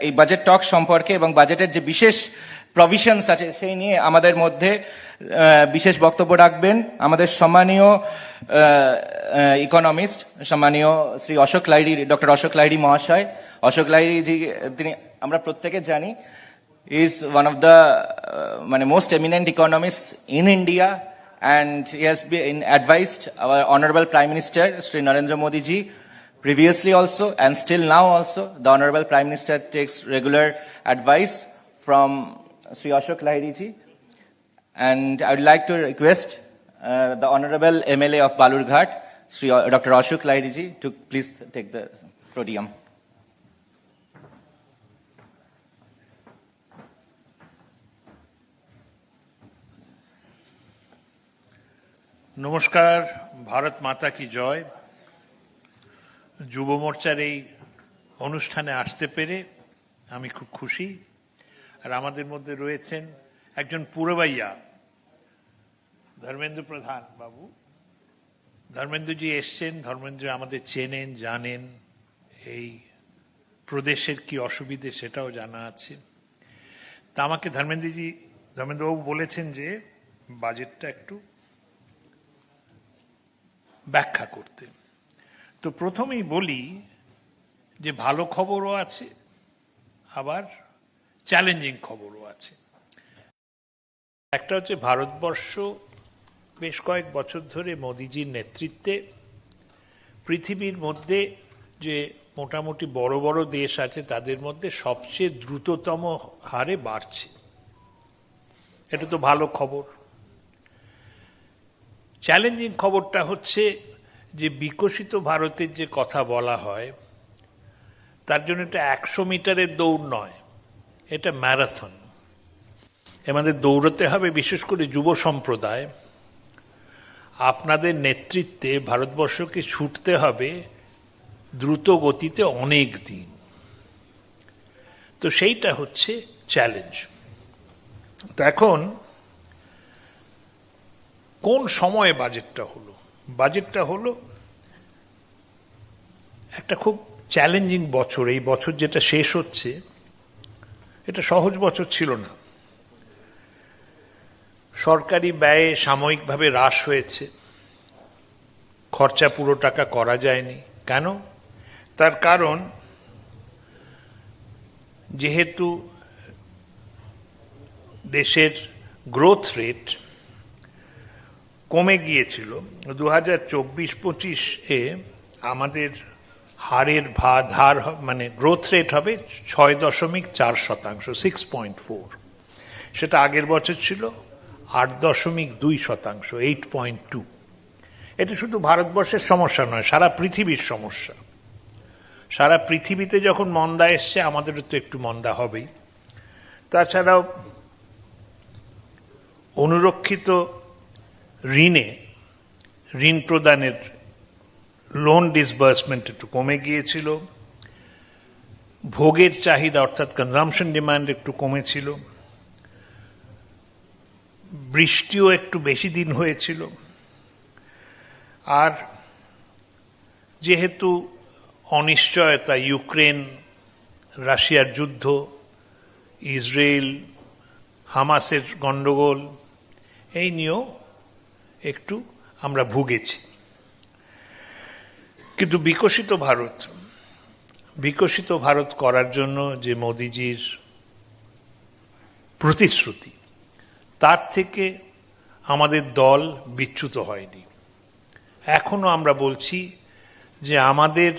এই বাজেট টক সম্পর্কে এবং বাজেটের যে বিশেষ প্রভিশনস আছে সেই নিয়ে আমাদের মধ্যে বিশেষ বক্তব্য রাখবেন। আমাদের সম্মানীয় ইকোনমিস্ট সম্মানীয় শ্রী অশোক লাইড়ি ডক্টর অশোক লাইড়ি মহাশয়। অশোক লাইড়ি তিনি আমরা প্রত্যেকে জানি ইজ ওয়ান অফ uh, মানে most eminent economist in India and he has been advised our honorable prime minister Sri Narendra previously also and still now also the honorable prime minister takes regular advice from Sri Ashok Lahiri ji and I would like to request uh, the honorable MLA of Balurghat Sri Dr. Ashok Lahiri ji to please take the podium. নমস্কার ভারত মাতা কি জয় যুব মোর্চার এই অনুষ্ঠানে আসতে পেরে আমি খুব খুশি। আর আমাদের মধ্যে রয়েছেন একজন পুরবাইয়া, ধর্মেন্দ্র প্রধান বাবু। ধর্মেন্দ্রজি এসছেন, ধর্মেন্দ্র আমাদের চেনেন, জানেন এই প্রদেশের কি অসুবিধে সেটাও জানা আছে। তা আমাকে ধর্মেন্দ্রজি ধর্মেন্দ্রবাবু বলেছেন যে বাজেটটা একটু ব্যাখ্যা করতে। তো প্রথমেই বলি যে ভালো খবরও আছে, আবার চ্যালেঞ্জিং খবরও আছে। একটা হচ্ছে ভারতবর্ষ, বেশ কয়েক বছর ধরে মোদিজির নেতৃত্বে। পৃথিবীর মধ্যে যে মোটামুটি বড় বড় দেশ আছে, তাদের মধ্যে সবচেয়ে দ্রুততম হারে বাড়ছে। এটা তো ভালো খবর। চ্যালেঞ্জিং খবরটা হচ্ছে যে বিকশিত ভারতের যে কথা বলা হয়, তার জন্য এটা একশো মিটারের দৌড় নয়, এটা ম্যারাথন। আমাদের দৌড়তে হবে বিশেষ করে যুব সম্প্রদায়। আপনাদের নেতৃত্বে ভারতবর্ষকে ছুটতে হবে দ্রুত গতিতে অনেক দিন। তো সেইটা হচ্ছে চ্যালেঞ্জ। তো এখন কোন সময়ে বাজেটটা হলো? বাজেটটা হলো একটা খুব চ্যালেঞ্জিং বছর। এই বছর যেটা শেষ হচ্ছে, এটা সহজ বছর ছিল না। সরকারি ব্যয়ে সাময়িকভাবে হ্রাস হয়েছে। খরচা পুরো টাকা করা যায়নি। কেন? তার কারণ, যেহেতু দেশের গ্রোথ রেট কমে গিয়েছিল। দু হাজার চব্বিশ পঁচিশে আমাদের হারের ভা ধার মানে গ্রোথ রেট হবে ছয় দশমিক চার শতাংশ সিক্স পয়েন্ট ফোর সেটা আগের বছর ছিল আট দশমিক দুই শতাংশ এইট পয়েন্ট টু এটা শুধু ভারতবর্ষের সমস্যা নয়, সারা পৃথিবীর সমস্যা। সারা পৃথিবীতে যখন মন্দা এসছে, আমাদেরও তো একটু মন্দা হবেই। তাছাড়াও অনুরক্ষিত ঋণে, ঋণ প্রদানের লোন ডিসবার্সমেন্ট একটু কমে গিয়েছিল, ভোগের চাহিদা অর্থাৎ কনজামশন ডিমান্ড একটু কমেছিল, বৃষ্টিও একটু বেশি দিন হয়েছিল, আর যেহেতু অনিশ্চয়তা ইউক্রেন, রাশিয়ার যুদ্ধ, ইসরায়েল, হামাসের গন্ডগোল এই নিয়েও একটু আমরা ভুগেছি। কিন্তু বিকশিত ভারত বিকশিত ভারত করার জন্য যে মোদিজির প্রতিশ্রুতি, তার থেকে আমাদের দল বিচ্যুত হয়নি। এখনও আমরা বলছি যে আমাদের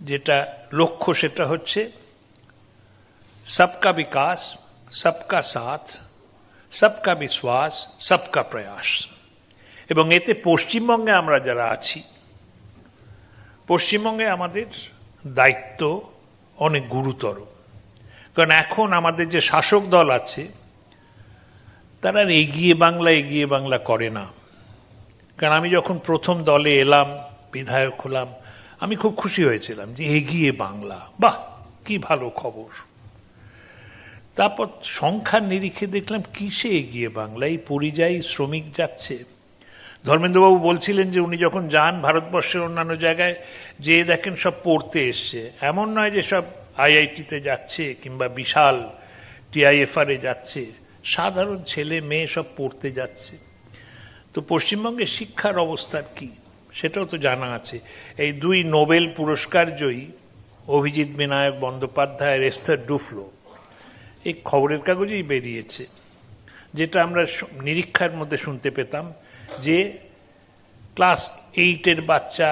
যেটা লক্ষ্য সেটা হচ্ছে, সবকা বিকাশ, সবকা সাথ সবকা বিশ্বাস, সবকা প্রয়াস। এবং এতে পশ্চিমবঙ্গে আমরা যারা আছি, পশ্চিমবঙ্গে আমাদের দায়িত্ব অনেক গুরুতর। কারণ এখন আমাদের যে শাসক দল আছে, তারা এগিয়ে বাংলা এগিয়ে বাংলা করে না। কারণ আমি যখন প্রথম দলে এলাম, বিধায়ক হলাম, আমি খুব খুশি হয়েছিলাম যে এগিয়ে বাংলা। বাহ, কি ভালো খবর। তারপর সংখ্যার নিরিখে দেখলাম কিসে এগিয়ে বাংলা? এই পরিযায়ী শ্রমিক যাচ্ছে। ধর্মেন্দ্রবাবু বলছিলেন যে উনি যখন যান ভারতবর্ষের অন্যান্য জায়গায়, যে দেখেন সব পড়তে এসছে। এমন নয় যে সব আইআইটিতে যাচ্ছে কিংবা বিশাল টিআইএফআর এ যাচ্ছে। সাধারণ ছেলে মেয়ে সব পড়তে যাচ্ছে। তো পশ্চিমবঙ্গের শিক্ষার অবস্থার কি? সেটাও তো জানা আছে। এই দুই নোবেল পুরস্কার জয়ী অভিজিৎ বিনায়ক বন্দ্যোপাধ্যায় এস্থার ডুফলো। এই খবরের কাগজেই বেরিয়েছে। যেটা আমরা নিরীক্ষার মধ্যে শুনতে পেতাম যে ক্লাস এইটের বাচ্চা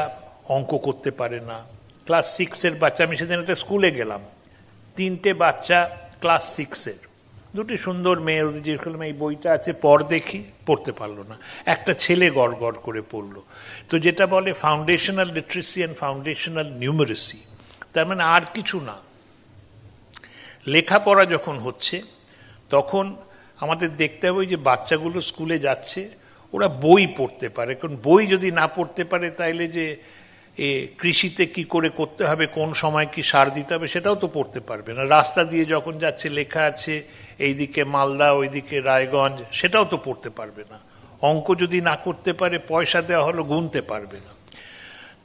অঙ্ক করতে পারে না। ক্লাস সিক্সের বাচ্চা, আমি সেদিন একটা স্কুলে গেলাম। তিনটে বাচ্চা ক্লাস সিক্সের। দুটি সুন্দর মেয়ে ওদের করলাম এই বইটা আছে পর দেখি, পড়তে পারল না। একটা ছেলে গড় গড় করে পড়ল। তো যেটা বলে foundational literacy and foundational numeracy তার মানে আর কিছু না। লেখাপড়া যখন হচ্ছে, তখন আমাদের দেখতে হবে যে বাচ্চাগুলো স্কুলে যাচ্ছে, ওরা বই পড়তে পারে। কারণ বই যদি না পড়তে পারে, তাইলে যে এ কৃষিতে কি করে করতে হবে, কোন সময় কি সার দিতে হবে, সেটাও তো পড়তে পারবে না। রাস্তা দিয়ে যখন যাচ্ছে, লেখা আছে, এইদিকে মালদা, ওইদিকে রায়গঞ্জ, সেটাও তো পড়তে পারবে না। অঙ্ক যদি না করতে পারে, পয়সা দেওয়া হলো, গুনতে পারবে না।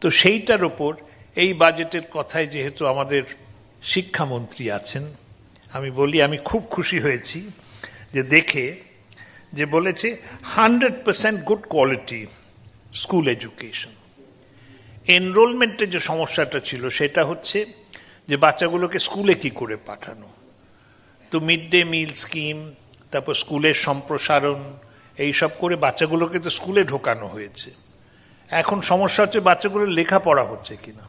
তো সেইটার ওপর এই বাজেটের কথায় যেহেতু আমাদের শিক্ষামন্ত্রী আছেন আমি বলি, আমি খুব খুশি হয়েছি যে দেখে যে বলেছে hundred percent good quality school education. এনরোলমেন্টের যে সমস্যাটা ছিল, সেটা হচ্ছে যে বাচ্চাগুলোকে স্কুলে কি করে পাঠানো? তো মিড ডে মিল স্কিম, তারপর স্কুলের সম্প্রসারণ, এইসব করে বাচ্চাগুলোকে তো স্কুলে ঢোকানো হয়েছে। এখন সমস্যা হচ্ছে বাচ্চাগুলোর লেখাপড়া হচ্ছে কিনা।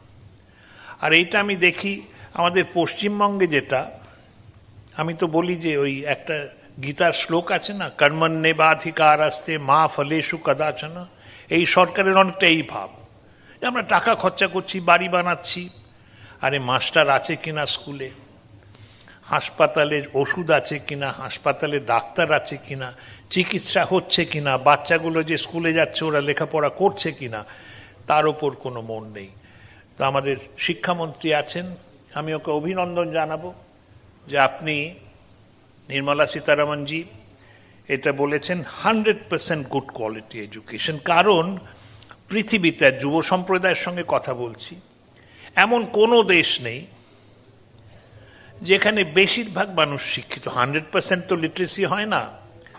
আর এইটা আমি দেখি, আমাদের পশ্চিমবঙ্গে যেটা আমি তো বলি যে ওই একটা গীতার শ্লোক আছে না, কর্মণ নেবাধিকার আসতে মা ফলেশু কদাচনা এই সরকারের অনেকটা এই ভাব। আমরা টাকা খরচা করছি, বাড়ি বানাচ্ছি। আরে মাস্টার আছে কিনা স্কুলে? হাসপাতালে ওষুধ আছে কিনা? হাসপাতালে ডাক্তার আছে কিনা? চিকিৎসা হচ্ছে কিনা? বাচ্চাগুলো যে স্কুলে যাচ্ছে, ওরা লেখাপড়া করছে কিনা? তার ওপর কোনো মন নেই। তো আমাদের শিক্ষামন্ত্রী আছেন, আমি ওকে অভিনন্দন জানাব। যে আপনি নির্মলা সীতারামনজি এটা বলেছেন hundred percent good quality education. কারণ পৃথিবীতে যুব সম্প্রদায়ের সঙ্গে কথা বলছি, এমন কোনো দেশ নেই যেখানে বেশিরভাগ মানুষ শিক্ষিত। হান্ড্রেড পার্সেন্ট তো লিটারেসি হয় না,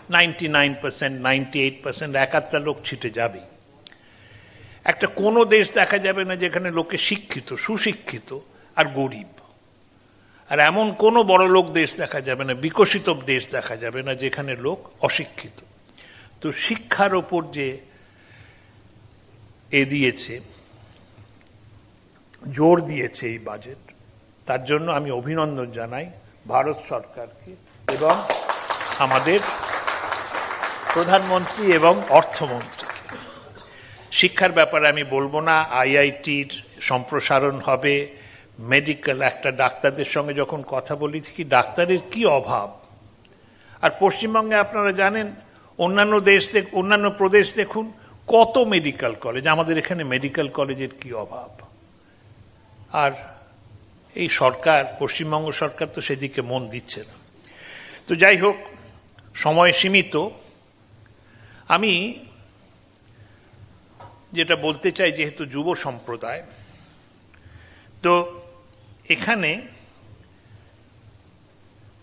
ninety nine percent, ninety eight percent এক আধটা লোক ছিটে যাবে। একটা কোনো দেশ দেখা যাবে না যেখানে লোকে শিক্ষিত, সুশিক্ষিত আর গরিব। আর এমন কোনো বড় লোক দেশ দেখা যাবে না, বিকশিত দেশ দেখা যাবে না যেখানে লোক অশিক্ষিত। তো শিক্ষার ওপর যে এ দিয়েছে, জোর দিয়েছে এই বাজেট তার জন্য আমি অভিনন্দন জানাই ভারত সরকারকে এবং আমাদের প্রধানমন্ত্রী এবং অর্থমন্ত্রীকে শিক্ষার ব্যাপারে আমি বলব না, আইআইটির সম্প্রসারণ হবে মেডিকেল একটা ডাক্তারদের সঙ্গে যখন কথা বলি কি ডাক্তারের কি অভাব। আর পশ্চিমবঙ্গে আপনারা জানেন, অন্যান্য দেশ দেখ, অন্যান্য প্রদেশ দেখুন, কত মেডিকেল কলেজ আমাদের এখানে মেডিকেল কলেজের কি অভাব। আর এই সরকার, পশ্চিমবঙ্গ সরকার তো সেদিকে মন দিচ্ছে না। তো যাই হোক, সময় সীমিত। আমি যেটা বলতে চাই, যেহেতু যুব সম্প্রদায়, তো এখানে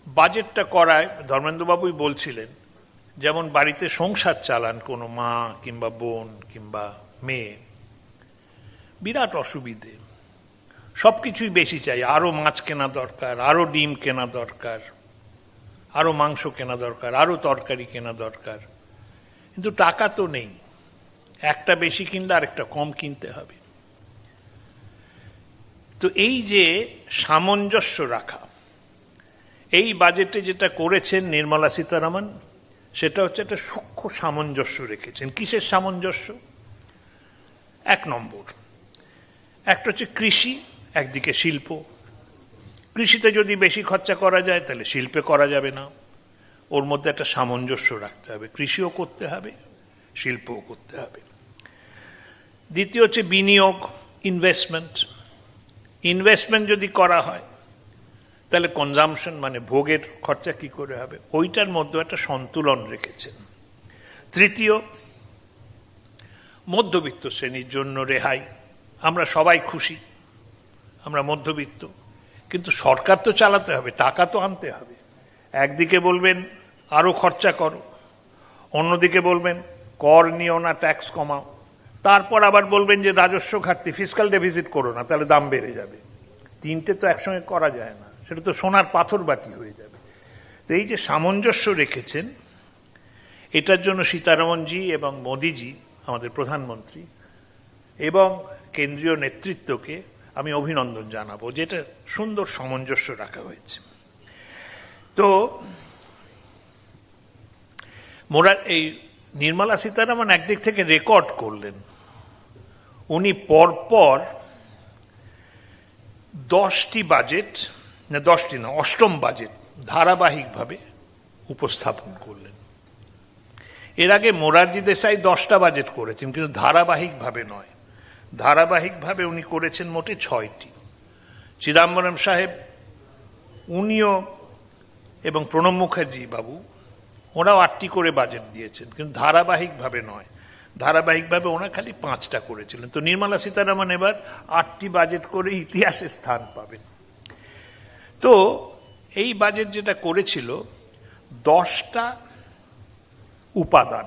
বাজেটটা করায় ধর্মেন্দ্রবাবুই বলছিলেন, যেমন বাড়িতে সংসার চালান কোনো মা কিংবা বোন কিংবা মেয়ে, বিরাট অসুবিধে। সবকিছুই বেশি চাই। আরও মাছ কেনা দরকার, আরও ডিম কেনা দরকার, আরও মাংস কেনা দরকার, আরও তরকারি কেনা দরকার। কিন্তু টাকা তো নেই। একটা বেশি কিনলে আরেকটা কম কিনতে হবে। তো এই যে সামঞ্জস্য রাখা, এই বাজেটে যেটা করেছেন নির্মলা সীতারামন, সেটা হচ্ছে একটা সূক্ষ্ম সামঞ্জস্য রেখেছেন। কিসের সামঞ্জস্য? এক নম্বর, একটা হচ্ছে কৃষি, একদিকে শিল্প। কৃষিতে যদি বেশি খরচা করা যায়, তাহলে শিল্পে করা যাবে না। ওর মধ্যে একটা সামঞ্জস্য রাখতে হবে। কৃষিও করতে হবে, শিল্পও করতে হবে। দ্বিতীয় হচ্ছে বিনিয়োগ ইনভেস্টমেন্ট ইনভেস্টমেন্ট যদি করা হয়, তাহলে কনজামশন মানে ভোগের খরচা কি করে হবে? ওইটার মধ্যে একটা সন্তুলন রেখেছেন। তৃতীয়, মধ্যবিত্ত শ্রেণির জন্য রেহাই। আমরা সবাই খুশি, আমরা মধ্যবিত্ত। কিন্তু সরকার তো চালাতে হবে, টাকা তো আনতে হবে। একদিকে বলবেন, আরও খরচা করো। অন্যদিকে বলবেন, কর নিও না ট্যাক্স কমাও। তারপর আবার বলবেন যে রাজস্ব ঘাটতি ফিসকাল ডেফিসিট করো না, তাহলে দাম বেড়ে যাবে। তিনটে তো একসঙ্গে করা যায় না, সেটা তো সোনার পাথর বাটি হয়ে যাবে। তো এই যে সামঞ্জস্য রেখেছেন, এটার জন্য সীতারামনজি এবং মোদিজি আমাদের প্রধানমন্ত্রী এবং কেন্দ্রীয় নেতৃত্বকে আমি অভিনন্দন জানাব যেটা সুন্দর সামঞ্জস্য রাখা হয়েছে। তো মোরা এই নির্মলা সীতারামন একদিক থেকে রেকর্ড করলেন উনি পরপর দশটি বাজেট, না, দশটি না, অষ্টম বাজেট ধারাবাহিকভাবে উপস্থাপন করলেন। এর আগে মোরারজি দেশাই দশটা বাজেট করেছেন, কিন্তু ধারাবাহিকভাবে নয়। ধারাবাহিকভাবে উনি করেছেন মোটে ছয়টি। চিদাম্বরম সাহেব, উনিও এবং প্রণব মুখার্জি বাবু, ওরাও আটটি করে বাজেট দিয়েছেন, কিন্তু ধারাবাহিকভাবে নয়। ধারাবাহিকভাবে ওনা খালি পাঁচটা করেছিলেন। তো নির্মলা সীতারামন এবার আটটি বাজেট করে ইতিহাসে স্থান পাবেন। তো এই বাজেট যেটা করেছিল, দশটা উপাদান